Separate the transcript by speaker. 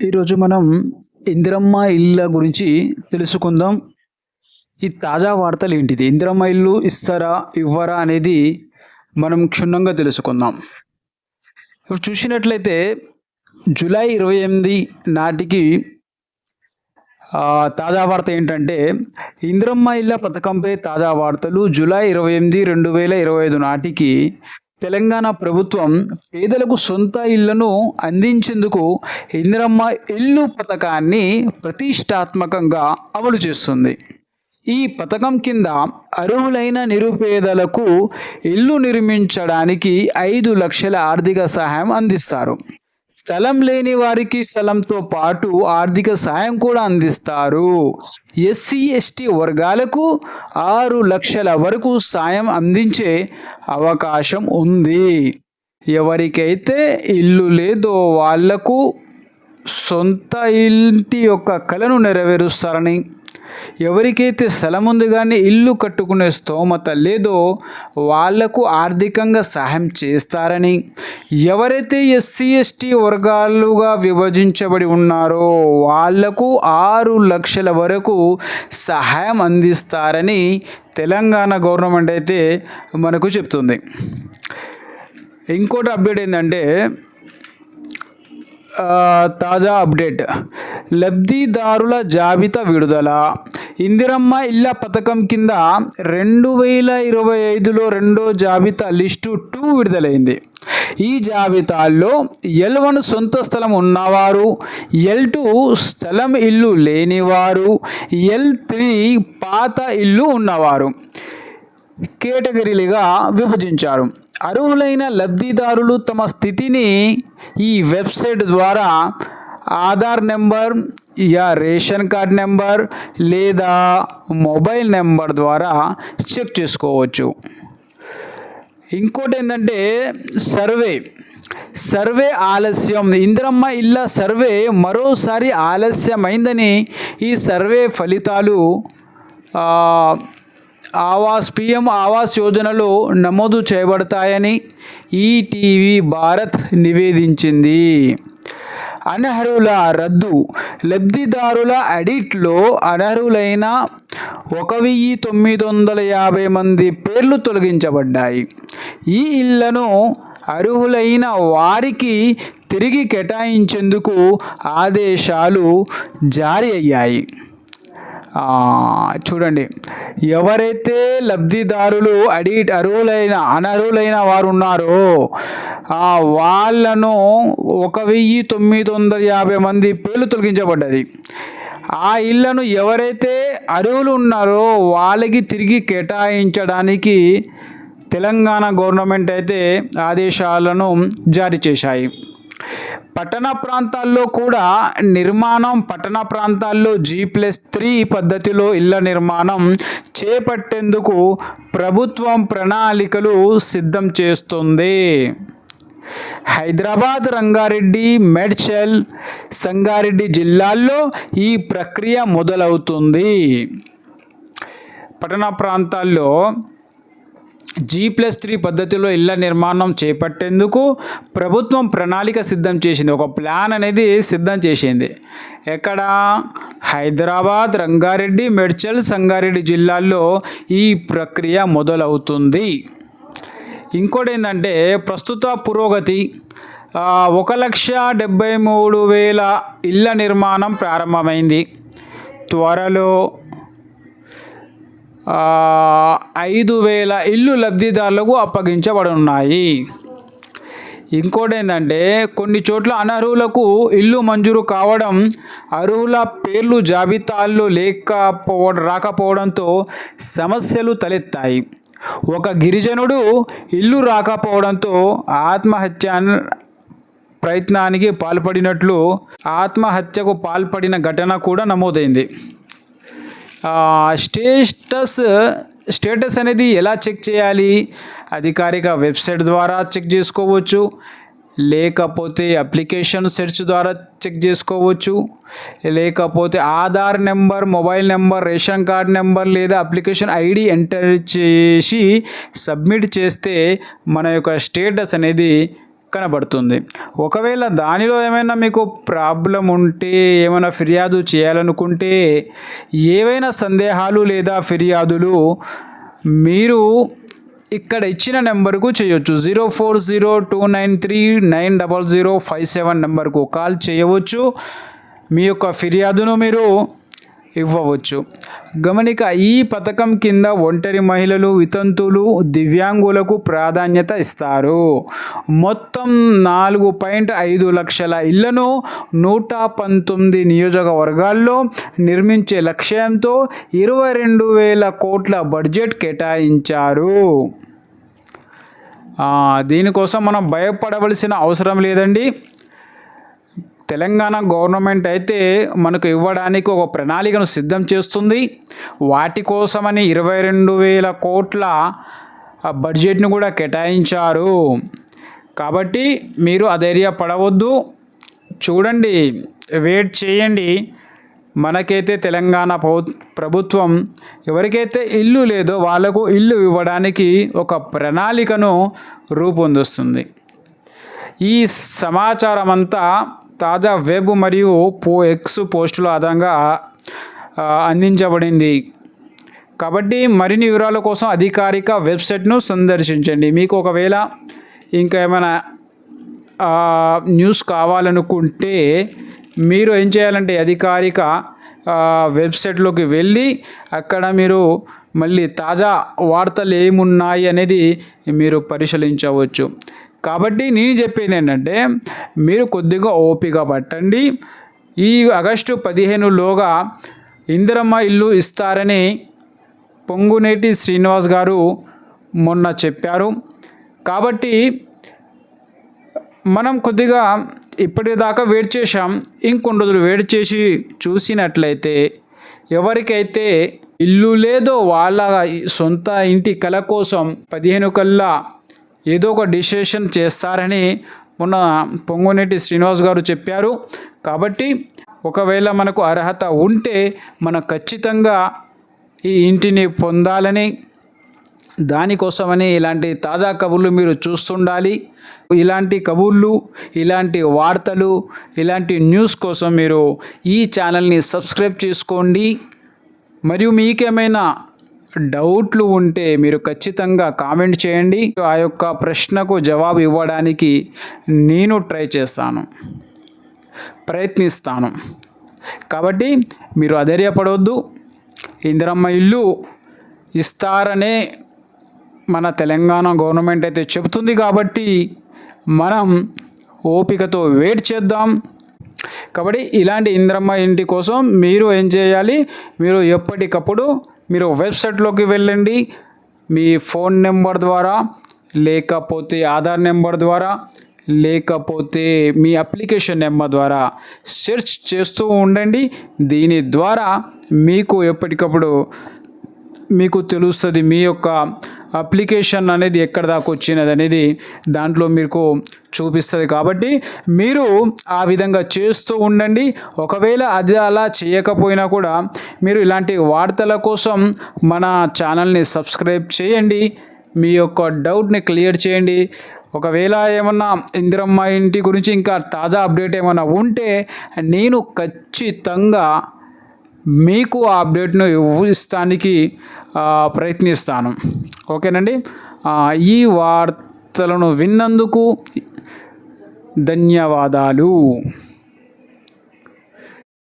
Speaker 1: ఈరోజు మనం ఇందిరమ్మ ఇళ్ళ గురించి తెలుసుకుందాం. ఈ తాజా వార్తలు ఏంటిది? ఇందిరమ్మ ఇల్లు ఇస్తారా ఇవ్వరా అనేది మనం క్షుణ్ణంగా తెలుసుకుందాం. ఇప్పుడు చూసినట్లయితే జూలై ఇరవై ఎనిమిది నాటికి తాజా వార్త ఏంటంటే ఇందిరమ్మ ఇళ్ళ పథకంపై తాజా వార్తలు జూలై ఇరవై ఎనిమిది రెండు వేల ఇరవై ఐదు నాటికి తెలంగాణ ప్రభుత్వం పేదలకు సొంత ఇళ్ళను అందించేందుకు ఇందిరమ్మ ఇల్లు పథకాన్ని ప్రతిష్టాత్మకంగా అమలు చేస్తుంది. ఈ పథకం కింద అర్హులైన నిరుపేదలకు ఇల్లు నిర్మించడానికి ఐదు లక్షల ఆర్థిక సహాయం అందిస్తారు. స్థలం లేని వారికి స్థలంతో పాటు ఆర్థిక సాయం కూడా అందిస్తారు. ఎస్సీ ఎస్టీ వర్గాలకు ఆరు లక్షల వరకు సాయం అందించే అవకాశం ఉంది. ఎవరికైతే ఇల్లు లేదో వాళ్ళకు సొంత ఇంటి యొక్క కలను నెరవేరుస్తారని ఎవరికైతే స్థలం ఉంది కానీ ఇల్లు కట్టుకునే స్తోమత లేదో వాళ్ళకు ఆర్థికంగా సహాయం చేస్తారని ఎవరైతే ఎస్సీ ఎస్టీ వర్గాలుగా విభజించబడి ఉన్నారో వాళ్ళకు ఆరు లక్షల వరకు సహాయం అందిస్తారని తెలంగాణ గవర్నమెంట్ అయితే మనకు చెప్తుంది. ఇంకోటి అప్డేట్ ఏంటంటే తాజా అప్డేట్. లబ్ధిదారుల జాబితా విడుదల. ఇందిరమ్మ ఇళ్ళ పథకం కింద రెండు వేల ఇరవై ఐదులో రెండో జాబితా లిస్టు టూ విడుదలైంది. ఈ జాబితాల్లో ఎల్ వన్ సొంత స్థలం ఉన్నవారు ఎల్ టూ స్థలం ఇల్లు లేనివారు ఎల్ త్రీ పాత ఇల్లు ఉన్నవారు కేటగిరీలుగా విభజించారు. అర్హులైన లబ్ధిదారులు తమ స్థితిని ఈ వెబ్సైట్ ద్వారా ఆధార్ నెంబర్ యా రేషన్ కార్డ్ నెంబర్ లేదా మొబైల్ నెంబర్ ద్వారా చెక్ చేసుకోవచ్చు. ఇంకోటి ఏంటంటే సర్వే. సర్వే ఆలస్యం. ఇందిరమ్మ ఇళ్ళ సర్వే మరోసారి ఆలస్యమైందని ఈ సర్వే ఫలితాలు ఆవాస్ పిఎం ఆవాస్ యోజనలో నమోదు చేయబడతాయని ఈటీవీ భారత్ నివేదించింది. అనర్హుల రద్దు లబ్ధిదారుల అడిట్లో అనర్హులైన ఒక వెయ్యి తొమ్మిది వందల యాభై మంది పేర్లు తొలగించబడ్డాయి. ఈ ఇళ్ళను అర్హులైన వారికి తిరిగి కేటాయించేందుకు ఆదేశాలు జారీ అయ్యాయి. చూడండి. ఎవరైతే లబ్ధిదారులు అడి అర్హులైన అనర్హులైన వారు ఉన్నారో వాళ్ళను ఒక వెయ్యి తొమ్మిది వందల యాభై మంది పేర్లు తొలగించబడ్డది. ఆ ఇళ్ళను ఎవరైతే అరువులు ఉన్నారో వాళ్ళకి తిరిగి కేటాయించడానికి తెలంగాణ గవర్నమెంట్ అయితే ఆదేశాలను జారీ చేశాయి. పట్టణ ప్రాంతాల్లో కూడా నిర్మాణం పట్టణ ప్రాంతాల్లో జీ ప్లస్ త్రీ పద్ధతిలో ఇళ్ళ నిర్మాణం చేపట్టేందుకు ప్రభుత్వం ప్రణాళికలు సిద్ధం చేస్తుంది. హైదరాబాద్ రంగారెడ్డి మెడ్చల్ సంగారెడ్డి జిల్లాల్లో ఈ ప్రక్రియ మొదలవుతుంది. పట్టణ ప్రాంతాల్లో జీ ప్లస్ త్రీ పద్ధతిలో ఇళ్ళ నిర్మాణం చేపట్టేందుకు ప్రభుత్వం ప్రణాళిక సిద్ధం చేసింది. ఒక ప్లాన్ అనేది సిద్ధం చేసింది. ఎక్కడ? హైదరాబాద్ రంగారెడ్డి మెడ్చల్ సంగారెడ్డి జిల్లాల్లో ఈ ప్రక్రియ మొదలవుతుంది. ఇంకోటి ఏంటంటే ప్రస్తుత పురోగతి. ఒక లక్ష డెబ్బై మూడు వేల ఇళ్ళ నిర్మాణం ప్రారంభమైంది. త్వరలో ఐదు వేల ఇల్లు లబ్ధిదారులకు అప్పగించబడున్నాయి. ఇంకోటి ఏంటంటే కొన్ని చోట్ల అనర్హులకు ఇల్లు మంజూరు కావడం అర్హుల పేర్లు జాబితాల్లో లేకపోవడం రాకపోవడంతో సమస్యలు తలెత్తాయి. ఒక గిరిజనుడు ఇల్లు రాకపోవడంతో ఆత్మహత్య ప్రయత్నానికి పాల్పడినట్లు ఆత్మహత్యకు పాల్పడిన ఘటన కూడా నమోదైంది. స్టేటస్ స్టేటస్ అనేది ఎలా చెక్ చేయాలి? అధికారిక వెబ్సైట్ ద్వారా చెక్ చేసుకోవచ్చు. లేకపోతే అప్లికేషన్ సెర్చ్ ద్వారా చెక్ చేసుకోవచ్చు. లేకపోతే Aadhaar number mobile number ration card number లేదా అప్లికేషన్ ఐడి ఎంటర్ చేసి సబ్మిట్ చేస్తే మన యొక్క స్టేటస్ అనేది కనబడుతుంది. ఒకవేళ దానిలో ఏమైనా మీకు ప్రాబ్లం ఉంటే ఏమైనా ఫిర్యాదు చేయాలనుకుంటే ఏవైనా సందేహాలు లేదా ఫిర్యాదులు మీరు ఇక్కడ ఇచ్చిన నెంబర్కు చేయొచ్చు. Zero four zero two nine three nine double zero five seven నెంబర్కు కాల్ చేయవచ్చు. మీ యొక్క ఫిర్యాదును మీరు ఇవ్వవచ్చు. గమనిక ఈ పథకం కింద ఒంటరి మహిళలు వితంతులు దివ్యాంగులకు ప్రాధాన్యత ఇస్తారు. మొత్తం నాలుగు పాయింట్ ఐదు లక్షల ఇళ్ళను నూట పంతొమ్మిది నియోజకవర్గాల్లో నిర్మించే లక్ష్యంతో ఇరవై రెండు వేల కోట్ల బడ్జెట్ కేటాయించారు. దీనికోసం మనం భయపడవలసిన అవసరం లేదండి. తెలంగాణ గవర్నమెంట్ అయితే మనకు ఇవ్వడానికి ఒక ప్రణాళికను సిద్ధం చేస్తుంది. వాటి కోసమని ఇరవై రెండు వేల కోట్ల బడ్జెట్ను కూడా కేటాయించారు. కాబట్టి మీరు అధైర్యపడవద్దు. చూడండి వెయిట్ చేయండి. మనకైతే తెలంగాణ ప్రభుత్వం ఎవరికైతే ఇల్లు లేదో వాళ్ళకు ఇల్లు ఇవ్వడానికి ఒక ప్రణాళికను రూపొందిస్తుంది. ఈ సమాచారం అంతా తాజా వెబ్ మరియు పో ఎక్స్ పోస్టుల ఆధారంగా అందించబడింది. కాబట్టి మరిన్ని వివరాల కోసం అధికారిక వెబ్సైట్ను సందర్శించండి. మీకు ఒకవేళ ఇంకా ఏమైనా న్యూస్ కావాలనుకుంటే మీరు ఏం చేయాలంటే అధికారిక వెబ్సైట్లోకి వెళ్ళి అక్కడ మీరు మళ్ళీ తాజా వార్తలు ఏమున్నాయి అనేది మీరు పరిశీలించవచ్చు. కాబట్టి నేను చెప్పేది ఏంటంటే మీరు కొద్దిగా ఓపిక పట్టండి. ఈ ఆగస్టు పదిహేనులోగా ఇందిరమ్మ ఇల్లు ఇస్తారని పొంగునేటి శ్రీనివాస్ గారు మొన్న చెప్పారు. కాబట్టి మనం కొద్దిగా ఇప్పటిదాకా వెయిట్ చేశాం. ఇంకొన్ని రోజులు వెయిట్ చేసి చూసినట్లయితే ఎవరికైతే ఇల్లు లేదో వాళ్ళ సొంత ఇంటి కల కోసం పదిహేను కల్లా ఏదో ఒక డిసిషన్ చేస్తారని మొన్న పొంగునేటి శ్రీనివాస్ గారు చెప్పారు. కాబట్టి ఒకవేళ మనకు అర్హత ఉంటే మనం ఖచ్చితంగా ఈ ఇంటిని పొందాలని దానికోసమని ఇలాంటి తాజా కబుర్లు మీరు చూస్తుండాలి. ఇలాంటి కబుర్లు ఇలాంటి వార్తలు ఇలాంటి న్యూస్ కోసం మీరు ఈ ఛానల్ని సబ్స్క్రైబ్ చేసుకోండి. మరియు మీకేమైనా డౌట్లు ఉంటే మీరు ఖచ్చితంగా కామెంట్ చేయండి. ఆ యొక్క ప్రశ్నకు జవాబు ఇవ్వడానికి నేను ట్రై చేస్తాను. ప్రయత్నిస్తాను. కాబట్టి మీరు అధైర్యపడవద్దు ఇందిరమ్మ ఇల్లు ఇస్తారనే మన తెలంగాణ గవర్నమెంట్ అయితే చెబుతుంది కాబట్టి మనం ఓపికతో వెయిట్ చేద్దాం. కాబట్టి ఇలాంటి ఇంద్రమ్మ ఇంటి కోసం మీరు ఏం చేయాలి? మీరు ఎప్పటికప్పుడు మీరు వెబ్సైట్లోకి వెళ్ళండి. మీ ఫోన్ నెంబర్ ద్వారా లేకపోతే ఆధార్ నెంబర్ ద్వారా లేకపోతే మీ అప్లికేషన్ నెంబర్ ద్వారా సెర్చ్ చేస్తూ ఉండండి. దీని ద్వారా మీకు ఎప్పటికప్పుడు మీకు తెలుస్తుంది మీ యొక్క అప్లికేషన్ అనేది ఎక్కడ దాకా వచ్చినది అనేది దాంట్లో మీకు చూపిస్తుంది. కాబట్టి మీరు ఆ విధంగా చేస్తూ ఉండండి. ఒకవేళ అది అలా చేయకపోయినా కూడా మీరు ఇలాంటి వార్తల కోసం మన ఛానల్ని సబ్స్క్రైబ్ చేయండి. మీ యొక్క డౌట్ని క్లియర్ చేయండి. ఒకవేళ ఏమన్నా ఇందిరమ్మ ఇంటి గురించి ఇంకా తాజా అప్డేట్ ఏమైనా ఉంటే నేను ఖచ్చితంగా మీకు ఆ అప్డేట్ను ఇస్తానికి ప్రయత్నిస్తాను. ఓకేనండి? ఈ వార్తలను విన్నందుకు ధన్యవాదాలు.